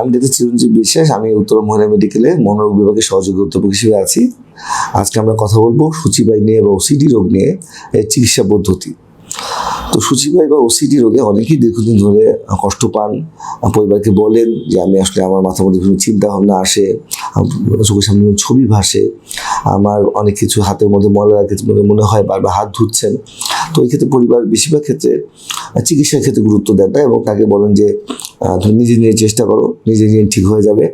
আমি ডাক্তার চিরঞ্জীব বিশ্বাস, আমি উত্তর মহিলা মেডিকেলে মনোরোগ বিভাগের সহযোগী অধ্যাপক হিসেবে আছি। আজকে আমরা কথা বলব সূচিবাই নিয়ে বা ওসিডি রোগ নিয়ে, এর চিকিৎসা পদ্ধতি। তো সূচিবাই বা ওসিডি রোগে অনেকেই দীর্ঘদিন ধরে কষ্ট পান। পরিবারকে বলেন যে, আমি আসলে আমার মাথার মধ্যে বিভিন্ন চিন্তা ভাবনা আসে চোখের সামনে ছবি ভাসে। আমার অনেক কিছু হাতের মধ্যে ময়লা লাগে মনে হয় বারবার হাত ধুচ্ছেন। তো এই ক্ষেত্রে পরিবার বেশিরভাগ ক্ষেত্রে চিকিৎসার ক্ষেত্রে গুরুত্ব দেন না এবং তাকে বলেন যে নিজে নিয়ে চেষ্টা করো, নিজে নিয়ে ঠিক হয়ে যাবে।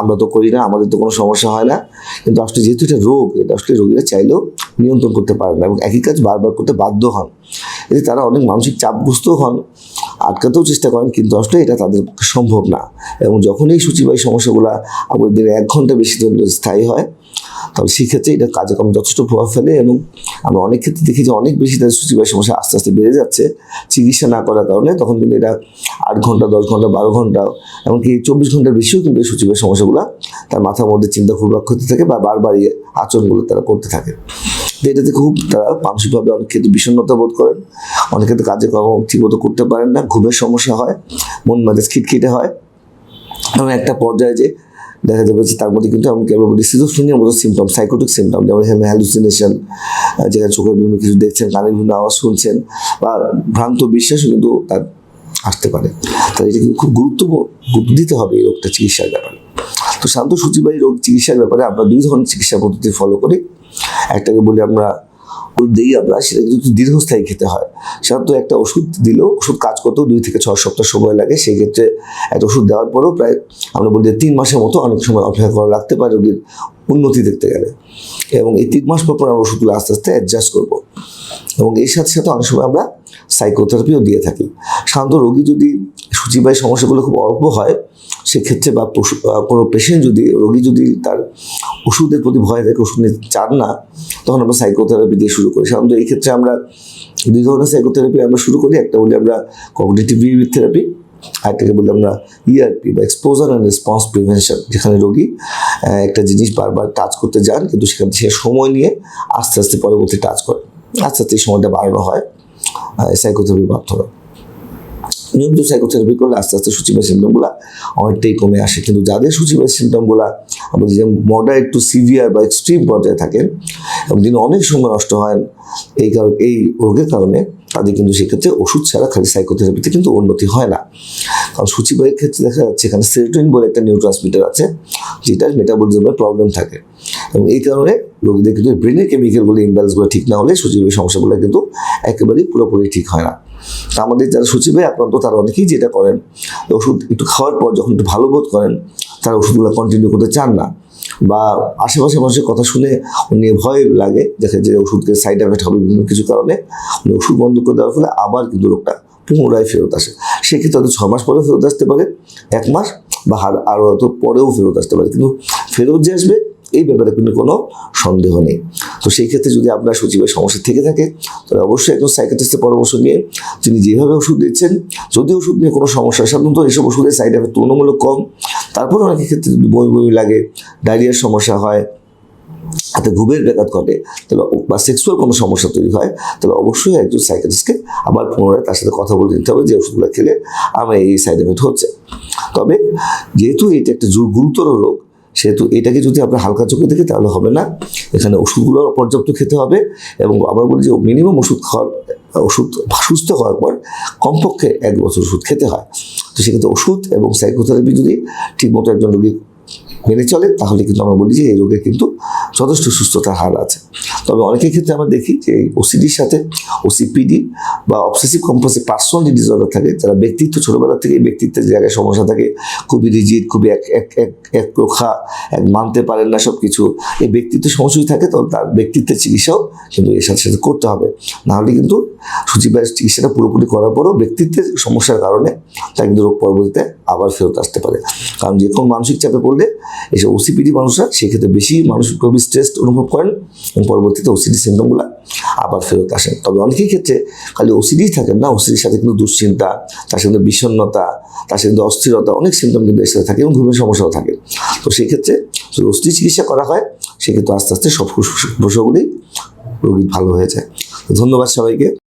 আমরা তো করি না, আমাদের তো কোনো সমস্যা হয় না। কিন্তু আসলে যেহেতু এটা রোগ, এটা আসলে রোগীরা চাইলেও নিয়ন্ত্রণ করতে পারে না এবং একই কাজ বারবার করতে বাধ্য হন। এতে তারা অনেক মানসিক চাপগ্রস্তও হন। আটকাতেও চেষ্টা করেন, কিন্তু আসলে এটা তাদের সম্ভব না। এবং যখন এই সূচিবাহী সমস্যাগুলো আমাদের দিনে এক ঘণ্টা বেশি স্থায়ী হয় তবে সেক্ষেত্রে এটা কার্যক্রম যথেষ্ট প্রভাব ফেলে এবং আমরা অনেক ক্ষেত্রে দেখি যে অনেক বেশি তাদের সূচিবাহী সমস্যা আস্তে আস্তে বেড়ে যাচ্ছে। চিকিৎসা না করার কারণে তখন কিন্তু এটা আট ঘণ্টা, দশ ঘণ্টা, বারো ঘণ্টা, এমনকি চব্বিশ ঘণ্টার বেশিও কিন্তু এই সূচিবাহী সমস্যাগুলো তার মাথার মধ্যে চিন্তা ঘুরপাক করতে থাকে বা বারবার এই আচরণগুলো তারা করতে থাকে। এটাতে খুব তারা মানসিকভাবে অনেক ক্ষেত্রে বিষণ্ণতা বোধ করেন। অনেক ক্ষেত্রে কার্যক্রম ঠিকমতো করতে পারেন না, ঘুমের সমস্যা হয়, মন মেজাজ খিটখিটে হয়। এবং একটা পর্যায়ে যে দেখা যাবে যে তার মধ্যে কিন্তু এমনকি সিজোফ্রেনিয়ার মতো সিমটম সাইকোটিক সিমটম যেমন হ্যালুসিনেশন যেখানে চোখে বিভিন্ন কিছু দেখছেন কানে বিভিন্ন আওয়াজ শুনছেন, বা ভ্রান্ত বিশ্বাসও কিন্তু তার আসতে পারে। তাই এটা কিন্তু খুব গুরুত্ব দিতে হবে এই রোগটা চিকিৎসার ব্যাপারে। তো শান্ত সূচিবাহী রোগ চিকিৎসার ব্যাপারে আমরা দুই ধরনের চিকিৎসা পদ্ধতি ফলো করি। একটাকে বলি আমরা দিই আমরা, সেটা কিন্তু দীর্ঘস্থায়ী খেতে হয়। সাধারণত একটা ওষুধ দিলেও, ওষুধ কাজ করতেও দুই থেকে ছয় সপ্তাহ সময় লাগে। সেই ক্ষেত্রে একটা ওষুধ দেওয়ার পরেও প্রায় আমরা বলি তিন মাসের মতো অনেক সময় অপেক্ষা করা রাখতে পারে রোগীর উন্নতি দেখতে গেলে। এবং এই তিন মাস পর পর আমরা ওষুধগুলো আস্তে আস্তে অ্যাডজাস্ট করব। এবং এর সাথে সাথে অনেক সময় আমরা সাইকোথেরাপিও দিয়ে থাকি। সাধারণত রোগী যদি সূচিবাহী সমস্যাগুলো খুব অল্প হয় সেক্ষেত্রে বা পশু- কোনো পেশেন্ট যদি, রোগী যদি তার ওষুধের প্রতি ভয় থাকে, ওষুধ নিতে চান না, তখন আমরা সাইকোথেরাপি দিয়ে শুরু করি। সাধারণত এই ক্ষেত্রে আমরা দুই ধরনের সাইকোথেরাপি আমরা শুরু করি। একটা বলি আমরা কগনিটিভ থেরাপি আরেকটাকে বলি আমরা ইআরপি বা এক্সপোজার অ্যান্ড রেসপন্স প্রিভেনশন যেখানে রোগী একটা জিনিস বারবার টাচ করতে যান, কিন্তু সেখানে সে সময় নিয়ে আস্তে আস্তে পরবর্তী টাচ করে। আস্তে আস্তে এই সময়টা বাড়ানো হয় সাইকোথেরাপির মাধ্যমে। নিয়মিত সাইকোথেরাপি করলে আস্তে আস্তে সূচিবাহী সিমটমগুলো অনেকটাই কমে আসে। কিন্তু যাদের সূচিবাহী সিমটমগুলো আমরা যে মডারেট টু সিভিয়ার বা এক্সট্রিম পর্যায়ে থাকেন, এবং যিনি অনেক সময় নষ্ট হয়, এই কারণ, এই রোগের কারণে তাদের কিন্তু সেক্ষেত্রে ওষুধ ছাড়া খালি সাইকোথেরাপিতে কিন্তু উন্নতি হয় না। কারণ সূচিবাহীর ক্ষেত্রে দেখা যাচ্ছে, এখানে সেরোটোনিন বলে একটা নিউট্রান্সমিটার আছে, যেটার মেটাবলিজমের প্রবলেম থাকে। এবং এই কারণে রোগীদের কিন্তু ব্রেনের কেমিক্যালগুলো ইমব্যালেন্সগুলো ঠিক না হলে সচিবের সমস্যাগুলো কিন্তু একেবারেই পুরোপুরি ঠিক হয় না। আমাদের যারা সচিবে আক্রান্ত, তারা অনেকেই যেটা করেন ওষুধ একটু খাওয়ার পর যখন একটু ভালো বোধ করেন, তারা ওষুধগুলো কন্টিনিউ করতে চান না। বা আশেপাশে মানুষের কথা শুনে উনি ভয় লাগে দেখে যে ওষুধকে সাইড এফেক্ট হবে বিভিন্ন কিছু কারণে। উনি ওষুধ বন্ধ করে দেওয়ার ফলে আবার কিন্তু রোগটা পুনরায় ফেরত আসে। সেক্ষেত্রে হয়তো ছ মাস পরেও ফেরত আসতে পারে, এক মাস বা আর আরও হয়তো পরেও ফেরত আসতে পারে। কিন্তু ফেরত যে আসবে এই ব্যাপারে কিন্তু কোনো সন্দেহ নেই। তো সেই ক্ষেত্রে যদি আপনার সচিবের সমস্যা থেকে থাকে, তাহলে অবশ্যই একজন সাইকাটিস্টের পরামর্শ নিয়ে তিনি যেভাবে ওষুধ দিচ্ছেন, যদি ওষুধ নিয়ে কোনো সমস্যা সাধারণত এইসব ওষুধের সাইড এফেক্ট তুলনামূলক কম। তারপর অনেকের ক্ষেত্রে যদি বমি বমি লাগে ডায়রিয়ার সমস্যা হয়, হাতে ঘুমের ব্যাঘাত ঘটে, তাহলে বা সেক্সুয়াল কোনো সমস্যা তৈরি হয়, তাহলে অবশ্যই একজন সাইকাটিস্টকে আবার পুনরায় তার সাথে কথা বলে নিতে হবে যে ওষুধগুলো খেলে আমার এই সাইড এফেক্ট হচ্ছে। তবে যেহেতু এটা একটা গুরুতর রোগ সেহেতু এটাকে যদি আপনার হালকা চোখে দেখে, তাহলে হবে না। এখানে ওষুধগুলো পর্যাপ্ত খেতে হবে এবং আবার বলি যে মিনিমাম ওষুধ খাওয়ার, ওষুধ সুস্থ হওয়ার পর কমপক্ষে এক বছর ওষুধ খেতে হয়। তো সেক্ষেত্রে ওষুধ এবং সাইকোথেরাপি যদি ঠিকমতো একজন রোগী মেনে চলে, তাহলে কিন্তু আমরা বলি যে এই রোগের কিন্তু যথেষ্ট সুস্থতার হার আছে। তবে অনেকের ক্ষেত্রে আমরা দেখি যে ওসিডির সাথে ওসিপিডি বা অবসেসিভ কম্পালসিভ পার্সোনালিটি ডিসঅর্ডার থাকে, যারা ব্যক্তিত্ব ছোটবেলা থেকে ব্যক্তিত্বের জায়গায় সমস্যা থাকে, খুবই রিজিড খুবই এক এক এক এক প্রখা, এক মানতে পারেন না সব কিছু এই ব্যক্তিত্ব সমস্যাই থাকে, তখন তার ব্যক্তিত্বের চিকিৎসাও কিন্তু এর সাথে সাথে করতে হবে। নাহলে কিন্তু সূচিবাহের চিকিৎসাটা পুরোপুরি করার পরও ব্যক্তিত্বের সমস্যার কারণে তার কিন্তু রোগ পরবর্তীতে আবার ফেরত আসতে পারে। কারণ যে কোনো মানসিক চাপে পড়লে এইসব ওসিপিডি মানুষরা সেক্ষেত্রে বেশি মানসিকভাবে স্ট্রেস অনুভব করেন এবং পরবর্তীতে ওসিডি সিমটমগুলো আবার ফেরত আসেন। তবে অনেকেই ক্ষেত্রে খালি ওসিডি থাকেন না ওসিডির সাথে কিন্তু দুশ্চিন্তা, তার সাথে বিষণ্ণতা, তার সাথে অস্থিরতা অনেক সিমটম কিন্তু এর সাথে থাকে এবং ঘুমের সমস্যাও থাকে। তো সেই ক্ষেত্রে যদি ওসিডি চিকিৎসা করা হয়, সেক্ষেত্রে আস্তে আস্তে সব প্রসবগুলি রোগী ভালো হয়ে যায়। ধন্যবাদ সবাইকে।